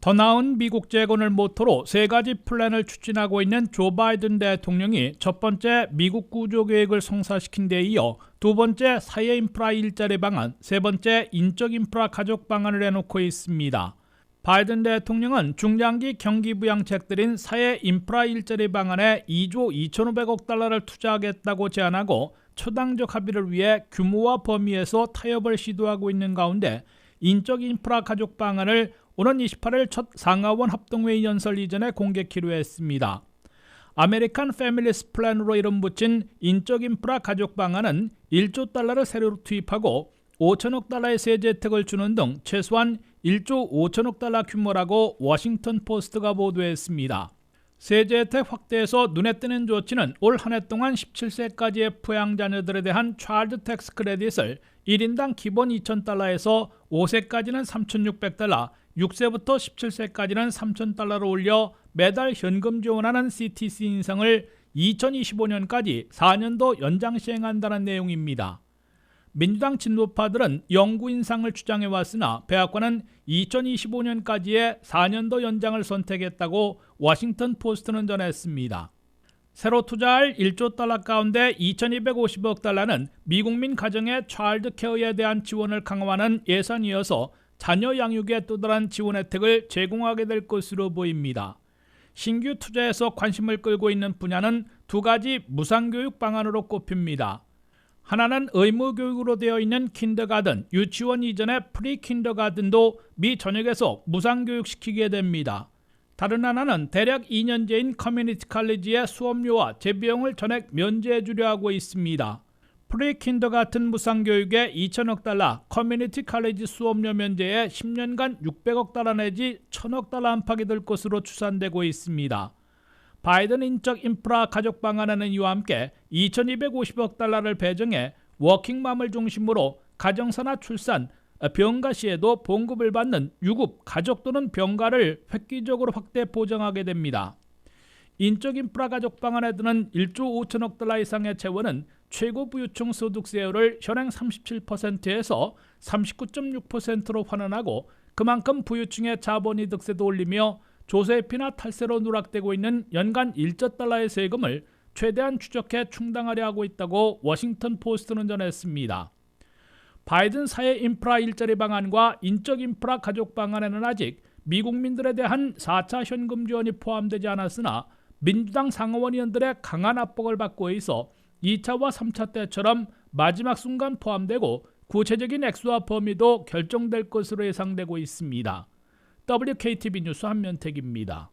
더 나은 미국 재건을 모토로 세 가지 플랜을 추진하고 있는 조 바이든 대통령이 첫 번째 미국 구조 계획을 성사시킨 데 이어 두 번째 사회 인프라 일자리 방안, 세 번째 인적 인프라 가족 방안을 해놓고 있습니다. 바이든 대통령은 중장기 경기 부양책들인 사회 인프라 일자리 방안에 2조 2,500억 달러를 투자하겠다고 제안하고 초당적 합의를 위해 규모와 범위에서 타협을 시도하고 있는 가운데 인적 인프라 가족 방안을 오는 28일 첫 상하원 합동회의 연설 이전에 공개 키로 했습니다. 아메리칸 패밀리스 플랜으로 이름 붙인 인적 인프라 가족 방안은 1조 달러를 새로 투입하고 5천억 달러의 세제 혜택을 주는 등 최소한 1조 5천억 달러 규모라고 워싱턴 포스트가 보도했습니다. 세제 혜택 확대에서 눈에 띄는 조치는 올 한 해 동안 17세까지의 부양 자녀들에 대한 차일드 텍스 크레딧을 1인당 기본 2,000달러에서 5세까지는 3,600달러, 6세부터 17세까지는 3,000달러로 올려 매달 현금 지원하는 CTC 인상을 2025년까지 4년도 연장 시행한다는 내용입니다. 민주당 진보파들은 영구 인상을 주장해 왔으나 배학관은 2025년까지의 4년도 연장을 선택했다고 워싱턴 포스트는 전했습니다. 새로 투자할 1조 달러 가운데 2,250억 달러는 미국민 가정의 차일드 케어에 대한 지원을 강화하는 예산이어서 자녀 양육에 또 다른 지원 혜택을 제공하게 될 것으로 보입니다. 신규 투자에서 관심을 끌고 있는 분야는 두 가지 무상교육 방안으로 꼽힙니다. 하나는 의무교육으로 되어 있는 킨더가든, 유치원 이전의 프리킨더가든도 미 전역에서 무상교육시키게 됩니다. 다른 하나는 대략 2년제인 커뮤니티 칼리지의 수업료와 재비용을 전액 면제해 주려 하고 있습니다. 프리킨더 같은 무상교육에 2천억 달러, 커뮤니티 칼리지 수업료 면제에 10년간 600억 달러 내지 1000억 달러 안팎이 될 것으로 추산되고 있습니다. 바이든 인적 인프라 가족 방안에는 이와 함께 2250억 달러를 배정해 워킹맘을 중심으로 가정사나 출산, 병가 시에도 봉급을 받는 유급, 가족 또는 병가를 획기적으로 확대 보장하게 됩니다. 인적 인프라 가족 방안에 드는 1조 5천억 달러 이상의 재원은 최고 부유층 소득세율을 현행 37%에서 39.6%로 환원하고 그만큼 부유층의 자본이득세도 올리며 조세피나 탈세로 누락되고 있는 연간 1조 달러의 세금을 최대한 추적해 충당하려 하고 있다고 워싱턴 포스트는 전했습니다. 바이든 사회 인프라 일자리 방안과 인적 인프라 가족 방안에는 아직 미국민들에 대한 4차 현금 지원이 포함되지 않았으나 민주당 상하원 의원들의 강한 압박을 받고 있어 2차와 3차 때처럼 마지막 순간 포함되고 구체적인 액수와 범위도 결정될 것으로 예상되고 있습니다. WKTV 뉴스 한면택입니다.